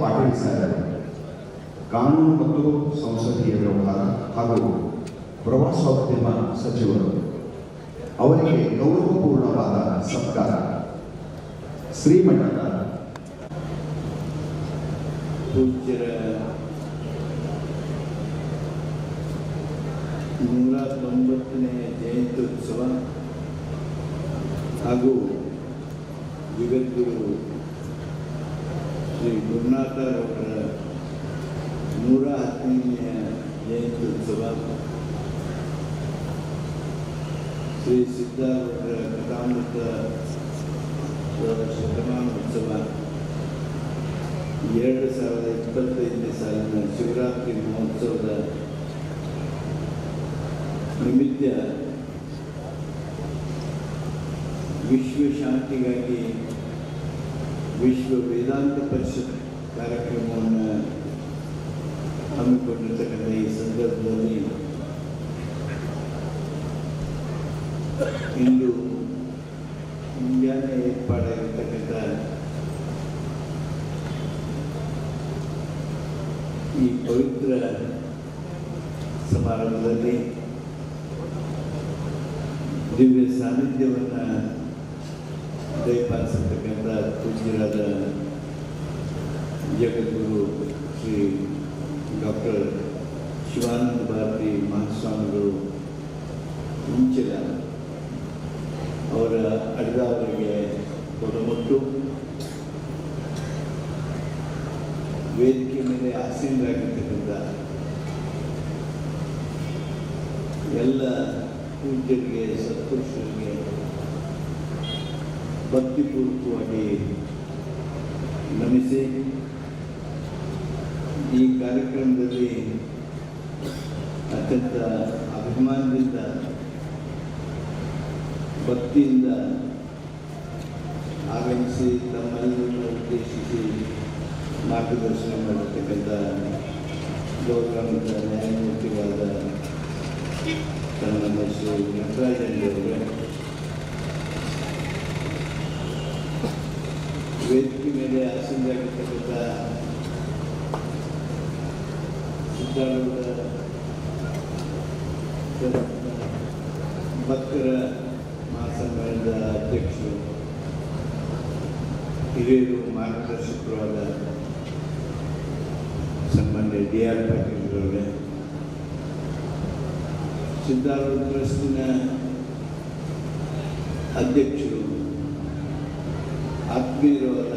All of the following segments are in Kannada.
ಪಾಟೀಲ್ ಸರ್ ಕಾನೂನು ಮತ್ತು ಸಂಸದೀಯ ವ್ಯವಹಾರ ಹಾಗೂ ಪ್ರವಾಸೋದ್ಯಮ ಸಚಿವರು, ಅವರಿಗೆ ಗೌರವಪೂರ್ಣವಾದ ಸತ್ಕಾರ. ಶ್ರೀಮಠದ ಪೂಜ್ಯರ ನೂರ ತೊಂಬತ್ತನೇ ಜಯಂತ್ಯುತ್ಸವ ಹಾಗೂ ಜಗದ್ಗುರು ಶ್ರೀ ಗುರುನಾಥರವರ ನೂರ ಹದಿನೈದನೆಯ ಜಯಂತ್ಯುತ್ಸವ ಶ್ರೀ ಸಿದ್ಧಾರೂಢರ ಕಥಾಮೃತ ಶತಮಾನೋತ್ಸವ ಎರಡು ಸಾವಿರದ ಇಪ್ಪತ್ತೈದನೇ ಸಾಲಿನ ಶಿವರಾತ್ರಿ ಮಹೋತ್ಸವದ ನಿಮಿತ್ತ ವಿಶ್ವ ಶಾಂತಿಗಾಗಿ ವಿಶ್ವ ವೇದಾಂತ ಪರಿಷತ್ ಕಾರ್ಯಕ್ರಮವನ್ನು ಹಮ್ಮಿಕೊಂಡಿರ್ತಕ್ಕಂಥ ಈ ಸಂದರ್ಭದಲ್ಲಿ ಇಂದು ಮುಂಜಾನೆ ಏರ್ಪಾಡಾಗಿರ್ತಕ್ಕಂಥ ಈ ಪವಿತ್ರ ಸಮಾರಂಭದಲ್ಲಿ ದಿವ್ಯ ಸಾನ್ನಿಧ್ಯವನ್ನು ದಯಪಾಲಿಸತಕ್ಕಂಥ ಪೂಜ್ಯರಾದ ಜಗದ್ಗುರು ಶ್ರೀ ಡಾಕ್ಟರ್ ಶಿವಾನಂದ ಭಾರತಿ ಮಹಾಸ್ವಾಮಿಗಳು ಮುಂಚಿನ ಅವರ ಅಡ್ಡಾವರಿಗೆ ಕೊಡಮಟ್ಟು ವೇದಿಕೆ ಮೇಲೆ ಆಸೀನರಾಗಿರ್ತಕ್ಕಂಥ ಎಲ್ಲ ಪೂಜ್ಯರಿಗೆ ಸತ್ಪುರುಷರಿಗೆ ಭಕ್ತಿಪೂರ್ವಕವಾಗಿ ನಮಿಸಿ ಈ ಕಾರ್ಯಕ್ರಮದಲ್ಲಿ ಅತ್ಯಂತ ಅಭಿಮಾನದಿಂದ, ಭಕ್ತಿಯಿಂದ ಆಗಮಿಸಿ ತಮ್ಮೆಲ್ಲರನ್ನು ಉದ್ದೇಶಿಸಿ ಮಾರ್ಗದರ್ಶನ ಮಾಡಿರ್ತಕ್ಕಂಥ ಗೌರವಾನ್ವಿತ ನ್ಯಾಯಮೂರ್ತಿಗಳಾದ ತನ್ನ ಶ್ರೀ ನಟರಾಜನವರೇ ವೇದಿಕೆ ಆಸೀನರಾಗಿರ್ತಕ್ಕಂಥ ಸಿದ್ಧಾರೂಢ ಭಕ್ತರ ಮಹಾಸಂಘದ ಅಧ್ಯಕ್ಷರು ಹಿರಿಯರು ಮಾರ್ಗದರ್ಶಕರಾದ ಸನ್ಮಾನ್ಯ ಡಿ ಆರ್ ಪಾಟೀಲ್ರವರೇ ಸಿದ್ಧಾರೂಢ ಟ್ರಸ್ಟಿನ ಅಧ್ಯಕ್ಷರು ಆತ್ಮೀಯರಾದ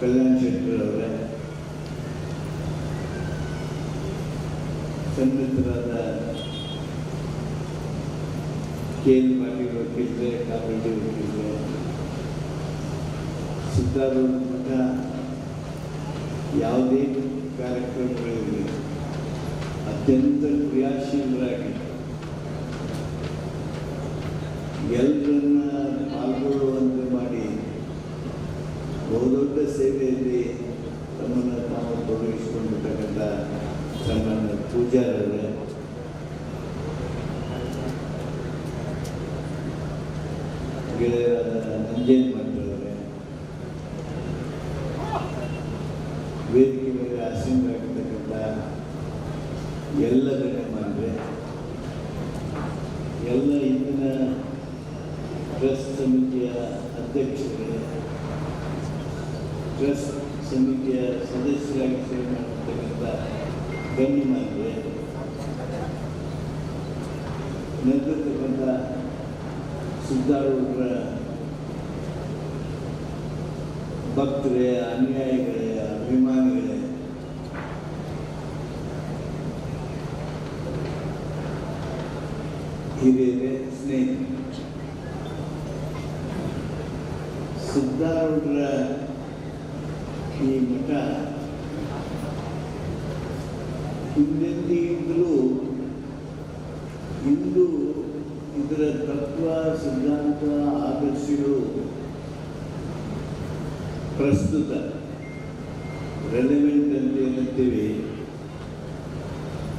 ಕಲ್ಯಾಣ್ ಶೆಟ್ಟರವರೇ ಸನ್ನಿಹಿತರಾದ ಕೆ ಎಲ್ ಪಾಟೀಲ್ ವಕೀಲರೆ ಕಾಬಡ್ಡಿ ವಕೀಲರೆ ಸಿದ್ಧಾರೂಢ ಯಾವುದೇ ಕಾರ್ಯಕ್ರಮಗಳಿರಲಿ, ಅತ್ಯಂತ ಕ್ರಿಯಾಶೀಲರಾಗಿ ಎಲ್ಲರನ್ನ ಪಾಲ್ಗೊಳ್ಳುವಂತೆ ಮಾಡಿ ಬಹುದೊಡ್ಡ ಸೇವೆಯಲ್ಲಿ ತಮ್ಮನ್ನು ತಾವು ತೊಡಗಿಸಿಕೊಂಡಿರ್ತಕ್ಕಂಥ ಸನ್ಮಾನ್ಯ ಪೂಜಾರರೇ. ಗೆಳೆಯರಾದ ನಂಜೇನ್ ಮಾಡ್ತಾರೆ ವೇದಿಕೆ ಮೇಲೆ ಆಸೀನರಾಗಿರ್ತಕ್ಕಂಥ ಎಲ್ಲ ಗಣ್ಯಮಾನ್ರೆ, ಎಲ್ಲ ಇಂದಿನ ಟ್ರಸ್ಟ್ ಸಮಿತಿಯ ಅಧ್ಯಕ್ಷರೇ ಟ್ರಸ್ಟ್ ಸಮಿತಿಯ ಸದಸ್ಯರಾಗಿ ಸೇವೆ ಮಾಡಿರ್ತಕ್ಕಂಥ ಗಣ್ಯಮಾನ್ರೆ ನೆರೆದಿರ್ತಕ್ಕಂಥ ಸಿದ್ಧಾರೂಢರ ಭಕ್ತರೇ ಅನುಯಾಯಿಗಳೇ ಅಭಿಮಾನಿಗಳೇ ಹಿರಿಯರೇ ಸ್ನೇಹಿತರೆ ಸಿದ್ಧಾರೂಢರ ಈ ಮಠ ಹಿಂದೆಂದಿಗಿಂತಲೂ ಇಂದು ಇದರ ತತ್ವ, ಸಿದ್ಧಾಂತ, ಆದರ್ಶಗಳು ಪ್ರಸ್ತುತ ರೆಲೆವೆಂಟ್ ಅಂತ ಏನಂತೀವಿ,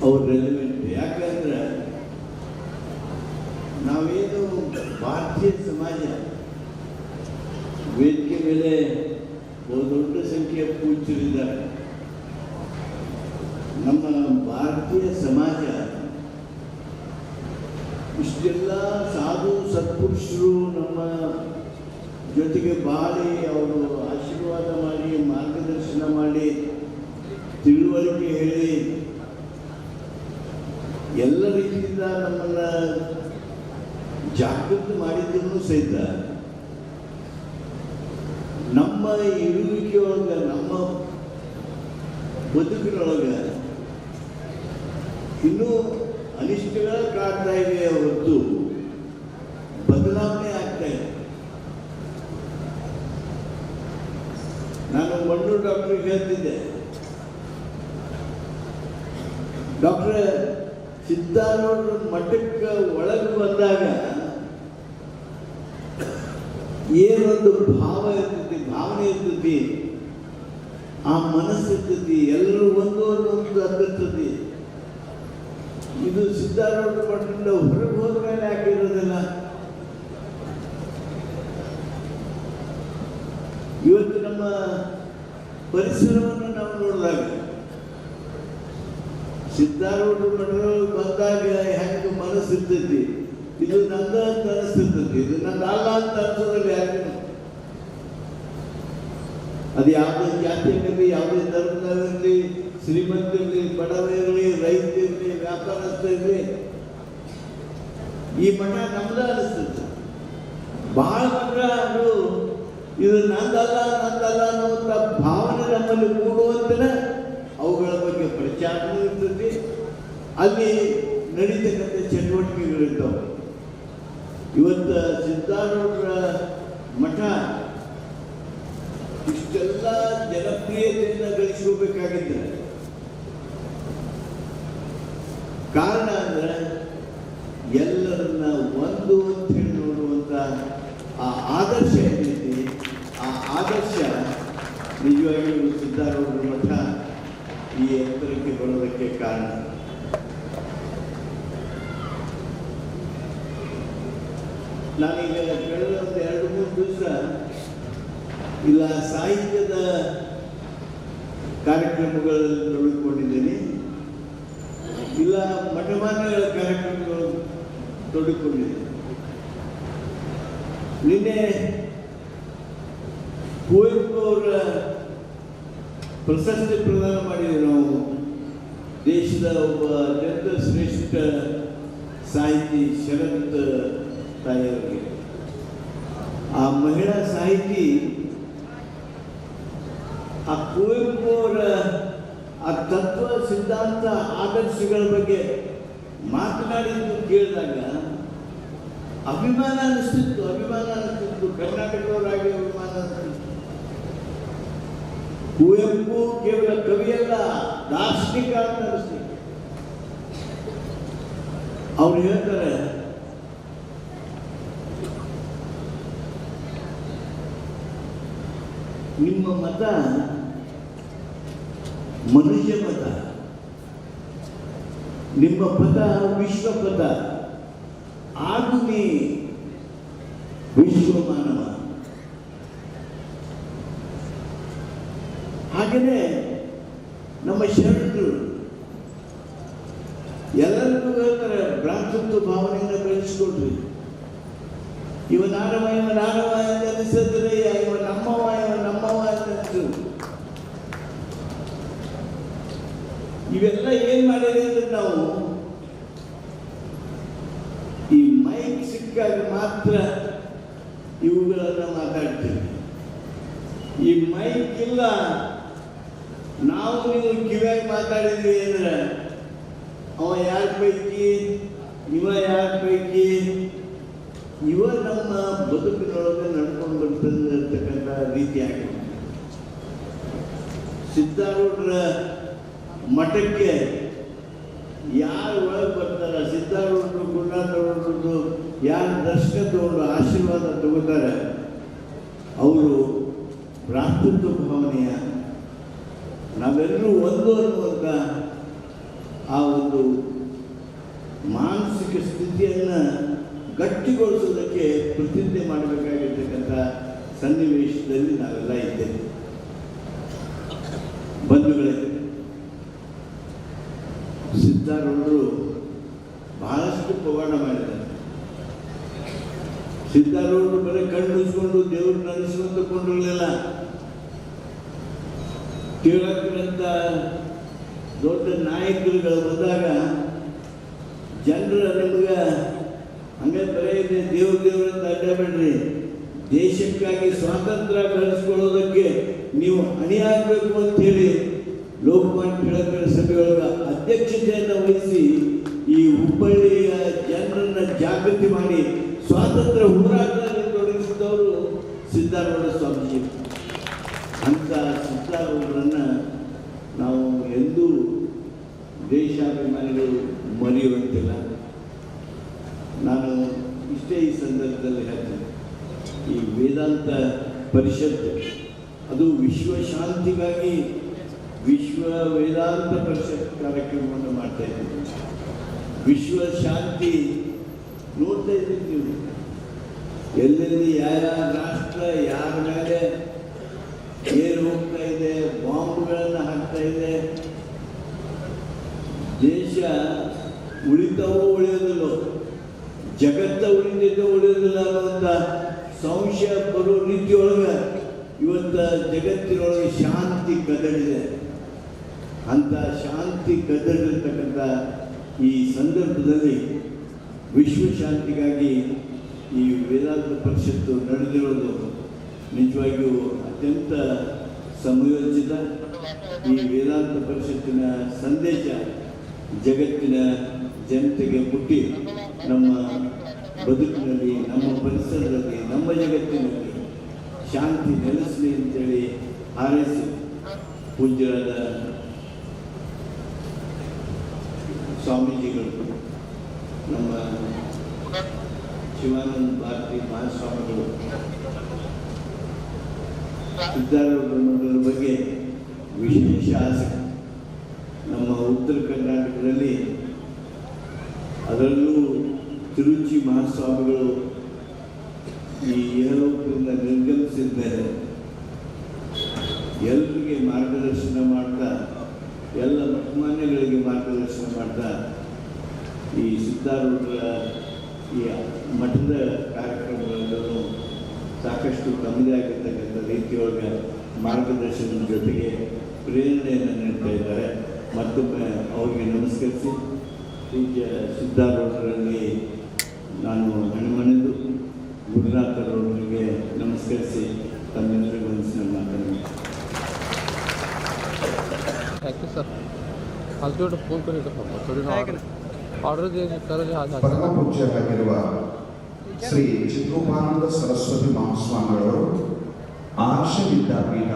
ಅವ್ರು ರೆಲೆವೆಂಟ್ ಯಾಕಂದ್ರೆ ನಾವೇನು ಭಾರತೀಯ ಸಮಾಜ, ವೇದಿಕೆ ಮೇಲೆ ಬಹುದೊಡ್ಡ ಸಂಖ್ಯೆಯ ಪೂಜ್ಯರಿದ್ದಾರೆ. ನಮ್ಮ ಭಾರತೀಯ ಸಮಾಜ ಇಷ್ಟೆಲ್ಲ ಸಾಧು ಸತ್ಪುರುಷರು ನಮ್ಮ ಜೊತೆಗೆ ಬಾಳಿ ಅವರು ಆಶೀರ್ವಾದ ಮಾಡಿ, ಮಾರ್ಗದರ್ಶನ ಮಾಡಿ, ತಿಳುವಳಿಕೆ ಹೇಳಿ, ಎಲ್ಲ ರೀತಿಯಿಂದ ನಮ್ಮನ್ನ ಜಾಗೃತಿ ಮಾಡಿದ್ರು ಸಹಿತ ನಮ್ಮ ಇರುವಿಕೆಯೊಳಗೆ, ನಮ್ಮ ಬದುಕಿನೊಳಗೆ ಇನ್ನೂ ಅನಿಷ್ಟಗಳ ಕಾಡ್ತಾ ಇವೆ ಹೊರತು. ಬದಲಾವಣೆ ಆಗ್ತಾ ಇದೆ. ನಾನು ಮಣ್ಣು ಡಾಕ್ಟರ್ ಹೇಳ್ತಿದ್ದೆ. ಡಾಕ್ಟ್ರ ಸಿದ್ಧಾರೂಢ ಮಠಕ್ಕೆ ಒಳಗೆ ಬಂದಾಗ ಏನೊಂದು ಭಾವ ಇರ್ತೈತಿ, ಭಾವನೆ ಇರ್ತೈತಿ, ಆ ಮನಸ್ಸಿರ್ತೈತಿ ಎಲ್ಲರೂ ಒಂದು ಒಂದು ಅಂದಿರ್ತೈತಿ ಇದು ಸಿದ್ಧಾರೂಢ ಮಠದಿಂದ ಹೊರಗೆ ಹೋದ ಮೇಲೆ ಆಗಿರೋದಿಲ್ಲ ಇವತ್ತು ನಮ್ಮ ಪರಿಸರವನ್ನು ನಾವು ನೋಡಿದಾಗ ಸಿದ್ಧಾರೂಢ ಮಠಗಳು ಬಂದಾಗ ಹೆಂಗೆ ಮನಸ್ಸು ಇರ್ತೈತಿ ಇದು ನಂದ ಅಂತ ಅನಿಸ್ತಿರ್ತೈತಿ. ಇದು ನಂದ ಅಲ್ಲ ಅಂತ ಅನ್ಸೋದ್ರಲ್ಲಿ ಯಾಕೆ ಅದು ಯಾವುದೇ ಜಾತಿಯಲ್ಲಿ ಯಾವುದೇ ಧರ್ಮದಲ್ಲಿ ರೈತ ಇರಲಿ ವ್ಯಾಪಾರಸ್ಥ ಇರಲಿ ಈ ಮಠ ನಮ್ದ ಅನಿಸ್ತದೆ ಬಹಳ ಮಠ ಅದು. ಇದು ನಂದಲ್ಲ ನಂದಲ್ಲ ಅನ್ನುವಂಥ ಭಾವನೆ ನಮ್ಮಲ್ಲಿ ಮೂಡುವಂತನೇ ಅವುಗಳ ಬಗ್ಗೆ ಪ್ರಚಾರನೂ ಇರ್ತದೆ. ಅಲ್ಲಿ ನಡೀತಕ್ಕಂಥ ಚಟುವಟಿಕೆಗಳಿರ್ತಾವೆ ಇವತ್ತು ಸಿದ್ಧಾರೂಢರ ಮಠ ಇಷ್ಟೆಲ್ಲ ಜನಪ್ರಿಯತೆಯನ್ನು ಗಳಿಸ್ಕೋಬೇಕಾಗಿದ್ರೆ ಕಾರಣ ಅಂದ್ರೆ ಎಲ್ಲರನ್ನ ಒಂದು ಅಂತ ಹೇಳಿ ನೋಡುವಂತ ಆ ಆದರ್ಶ ಏನೈತಿ? ಆ ಆದರ್ಶ ನಿಜವಾಗಿಯೂ ಸಿದ್ಧಾರೂಢರ ಮಠ ಈ ಎತ್ತರಕ್ಕೆ ಬರೋದಕ್ಕೆ ಕಾರಣ. ನಾನೀಗ ಕಳೆದ ಒಂದು ಎರಡು ಮೂರು ದಿವಸ ಇಲ್ಲ ಸಾಹಿತ್ಯದ ಕಾರ್ಯಕ್ರಮಗಳಲ್ಲಿ ತೊಡಗಿಕೊಂಡಿದ್ದೀನಿ. ಇಲ್ಲ ಮಠಮಾನ್ಯಗಳ ಕಾರ್ಯಕ್ರಮಗಳು ತೊಡಗಿಕೊಂಡಿದ್ದೀನಿ ನಿನ್ನೆ ಕುವೆಂಪು ಅವರ ಪ್ರಶಸ್ತಿ ಪ್ರದಾನ ಮಾಡಿದ್ವಿ ನಾವು. ದೇಶದ ಒಬ್ಬ ಅತ್ಯಂತ ಶ್ರೇಷ್ಠ ಸಾಹಿತಿ ಶರತ್ ತಾಯಿಯವರಿಗೆ ಆ ಮಹಿಳಾ ಸಾಹಿತಿ, ಆ ಕುವೆಂಪು ಅವರ ಆ ತತ್ವ, ಸಿದ್ಧಾಂತ, ಆದರ್ಶಗಳ ಬಗ್ಗೆ ಮಾತನಾಡಿದ್ದು ಕೇಳಿದಾಗ ಅಭಿಮಾನ ಅನಿಸ್ತಿತ್ತು ಅಭಿಮಾನ ಅನಿಸ್ತಿತ್ತು. ಕರ್ನಾಟಕದವರಾಗಿ ಅಭಿಮಾನ ಅನಿಸ್ತಿತ್ತು. ಕುವೆಂಪು ಕೇವಲ ಕವಿಯಲ್ಲ, ದಾರ್ಶನಿಕ ಅಂತ ಅನಿಸ್ತಿತ್ತು. ಅವ್ರು ಹೇಳ್ತಾರೆ, ನಿಮ್ಮ ಮತ ಮನುಷ್ಯ ಪದ. ನಿಮ್ಮ ಪದ ವಿಶ್ವ ಪದ. ಆಗು ನೀ ವಿಶ್ವ ಮಾನವ. ಹಾಗೆಯೇ ನಮ್ಮ ಶರಣರು ಎಲ್ಲರಿಗೂ ಹೇಳ್ತಾರೆ, ಭ್ರಾತೃತ್ವ ಭಾವನೆಯನ್ನು ಬೆಳೆಸ್ಕೊಡ್ರಿ ಇವ ನಾನವ ಇವ ನಾನವ ಅಂತ ಅನಿಸಿದ್ರೆ ಇವ ನಮ್ಮವ ಇವ ನಮ್ಮವ ಅಂತ ಅನಿಸಿದ್ರು ಇವೆಲ್ಲ ಏನ್ ಮಾಡಿದೆ ಅಂದ್ರೆ ನಾವು ಈ ಮೈಕ್ ಸಿಕ್ಕಾಗ ಮಾತ್ರ ಇವುಗಳನ್ನ ಮಾತಾಡ್ತೀವಿ. ಈ ಮೈಕ್ ಇಲ್ಲ, ನಾವು ನೀವು ಕಿವಿಯಾಗಿ ಮಾತಾಡಿದ್ವಿ ಅಂದ್ರೆ, ಅವ ಯಾರ ಪೈಕಿ, ಇವ ಯಾರ ಪೈಕಿ, ಇವ ನಮ್ಮ ಬದುಕಿನೊಳಗೆ ನಡ್ಕೊಂಡು ಬರ್ತದೆ ರೀತಿ ರೀತಿಯಾಗಿ ಸಿದ್ಧಾರೂಢರ ಮಠಕ್ಕೆ ಯಾರು ಒಳಗೆ ಬರ್ತಾರ? ಸಿದ್ಧಾರೂಢರು ಗುರುನಾಥರವ್ರದ್ದು ಯಾರು ದರ್ಶನ ಆಶೀರ್ವಾದ ತಗೋತಾರೆ? ಅವರು ಭ್ರಾತೃತ್ವ ಭಾವನೆಯ ನಾವೆಲ್ಲರೂ ಒಂದು ಅನ್ನುವಂಥ ಆ ಒಂದು ಮಾನಸಿಕ ಸ್ಥಿತಿಯನ್ನು ಗಟ್ಟಿಗೊಳಿಸೋದಕ್ಕೆ ಪ್ರತಿಜ್ಞೆ ಮಾಡಬೇಕಾಗಿರ್ತಕ್ಕಂಥ ಸನ್ನಿವೇಶದಲ್ಲಿ ನಾವೆಲ್ಲ ಇದ್ದೇವೆ. ಸಿದ್ಧಾರೂಢರು ಬಹಳಷ್ಟು ಪವಾಡ ಮಾಡಿದ್ದಾರೆ. ಸಿದ್ಧಾರೂಢರು ಬರೀ ಕಣ್ಣು ದೇವರು ನೆನೆಸ್ಕೊಂತ ಕೊಂಡಿರಲಿಲ್ಲ ಕೇಳಕ್ಕಿರಂತ ದೊಡ್ಡ ನಾಯಕರುಗಳು ಬಂದಾಗ ಜನರ ನಿಮ್ಗೆ ಹಂಗೆ ಬರೀ ದೇವ್ರ ದೇವ್ರ ದೇವ್ರಂತ ಅಡ್ಡಬೇಡ್ರಿ ದೇಶಕ್ಕಾಗಿ ಸ್ವಾತಂತ್ರ್ಯ ಬೆಳೆಸ್ಕೊಳ್ಳೋದಕ್ಕೆ ನೀವು ಅಣಿಯಾಗಬೇಕು ಅಂತೇಳಿ ಲೋಕಮಾನ್ಯ ತಿಳಕರ ಸಭೆಯೊಳಗ ಅಧ್ಯಕ್ಷತೆಯನ್ನು ವಹಿಸಿ ಈ ಹುಬ್ಬಳ್ಳಿಯ ಜನರನ್ನ ಜಾಗೃತಿ ಮಾಡಿ ಸ್ವಾತಂತ್ರ್ಯ ಹೋರಾಟದಲ್ಲಿ ತೊಡಗಿಸಿದವರು ಸಿದ್ಧಾರೂಢ ಸ್ವಾಮೀಜಿ. ಅಂತ ಸಿದ್ಧಾರೂಢರನ್ನ ನಾವು ಎಂದೂ ದೇಶಾಭಿಮಾನಿಗಳು ಮರೆಯುವಂತಿಲ್ಲ. ನಾನು ಇಷ್ಟೇ ಈ ಸಂದರ್ಭದಲ್ಲಿ ಹೇಳ್ತೇನೆ. ಈ ವೇದಾಂತ ಪರಿಷತ್ ಅದು ವಿಶ್ವ ಶಾಂತಿಗಾಗಿ ವಿಶ್ವ ವೇದಾಂತ ಪರಿಷತ್ ಕಾರ್ಯಕ್ರಮವನ್ನು ಮಾಡ್ತಾ ಇದ್ದೀವಿ. ವಿಶ್ವ ಶಾಂತಿ ನೋಡ್ತಾ ಇದ್ದೀವಿ ಎಲ್ಲೆಲ್ಲಿ ಯಾರ ರಾಷ್ಟ್ರ, ಯಾರ ಮೇಲೆ ಏರು ಹೋಗ್ತಾ ಇದೆ, ಬಾಂಬ್ಗಳನ್ನು ಹಾಕ್ತಾ ಇದೆ. ದೇಶ ಉಳಿತಾವೋ ಉಳಿಯೋದಿಲ್ಲ ಜಗತ್ತ ಉಳಿದಿದ್ದ ಉಳಿಯೋದಿಲ್ಲ ಅನ್ನುವಂಥ ಸಂಶಯ ಬರೋ ರೀತಿಯೊಳಗೆ ಇವತ್ತ ಜಗತ್ತಿನೊಳಗೆ ಶಾಂತಿ ಕದಡಿದೆ. ಅಂತ ಶಾಂತಿ ಕದ್ದಿರ್ತಕ್ಕಂಥ ಈ ಸಂದರ್ಭದಲ್ಲಿ ವಿಶ್ವ ಶಾಂತಿಗಾಗಿ ಈ ವೇದಾಂತ ಪರಿಷತ್ತು ನಡೆದಿರೋದು ನಿಜವಾಗಿಯೂ ಅತ್ಯಂತ ಸಂಯೋಜಿತ ಈ ವೇದಾಂತ ಪರಿಷತ್ತಿನ ಸಂದೇಶ ಜಗತ್ತಿನ ಜನತೆಗೆ ಮುಟ್ಟಿ ನಮ್ಮ ಬದುಕಿನಲ್ಲಿ, ನಮ್ಮ ಪರಿಸರದಲ್ಲಿ, ನಮ್ಮ ಜಗತ್ತಿನಲ್ಲಿ ಶಾಂತಿ ನೆಲೆಸಲಿ ಅಂತೇಳಿ ಹಾರೈಸಿ. ಪೂಜ್ಯರಾದ ಸ್ವಾಮೀಜಿಗಳು, ನಮ್ಮ ಶಿವಾನಂದ ಭಾರತಿ ಮಹಾಸ್ವಾಮಿಗಳು ಸಿದ್ಧಾರೂಢರ ಬಗ್ಗೆ ವಿಶೇಷ ಆಸಕ್ತಿ ನಮ್ಮ ಉತ್ತರ ಕರ್ನಾಟಕದಲ್ಲಿ ಅದರಲ್ಲೂ ತಿರುಚಿ ಮಹಾಸ್ವಾಮಿಗಳು ಈ ಏರೋಪದಿಂದ ನಿರ್ಗಮಿಸಿದ್ದಾರೆ. ಎಲ್ಲರಿಗೆ ಮಾರ್ಗದರ್ಶನ ಮಾಡ್ತಾ ಎಲ್ಲ ಅಭಿಮಾನಿಗಳಿಗೆ ಮಾರ್ಗದರ್ಶನ ಮಾಡ್ತಾ ಈ ಸಿದ್ಧಾರೂಢರ ಈ ಮಠದ ಕಾರ್ಯಕ್ರಮಗಳೆಲ್ಲೂ ಸಾಕಷ್ಟು ತಮ್ಮದೇ ಆಗಿರ್ತಕ್ಕಂಥ ರೀತಿಯೊಳಗೆ ಮಾರ್ಗದರ್ಶನದ ಜೊತೆಗೆ ಪ್ರೇರಣೆಯನ್ನು ನೀಡ್ತಾ ಇದ್ದಾರೆ. ಮತ್ತೊಮ್ಮೆ ಅವರಿಗೆ ನಮಸ್ಕರಿಸಿ. ಈಗ ಸಿದ್ಧಾರೂಢರಲ್ಲಿ ನಾನು ಹಣಮನೆದು ಗುರುನಾಥರವರಿಗೆ ನಮಸ್ಕರಿಸಿ ತಮ್ಮೆಲ್ಲರಿಗೂ ಒಂದು ಮಾತನಾಡಿ ಥ್ಯಾಂಕ್ ಯು ಸರ್ ಹಲ್ತೋಟ ಫೋನ್ ಕರೆಯಪ್ಪ ಥೋಡಿ ಆರ್ಡರ್ ಆರ್ಡರ್ ದೇ ಕರ ಪೂಜ್ಯರಾಗಿರುವ ಶ್ರೀ ಚಿತ್ರೋಪಾನಂದ ಸರಸ್ವತಿ ಮಹಾಸ್ವಾಮಿಗಳು ಆರ್ಷ ವಿದ್ಯಾಪೀಠ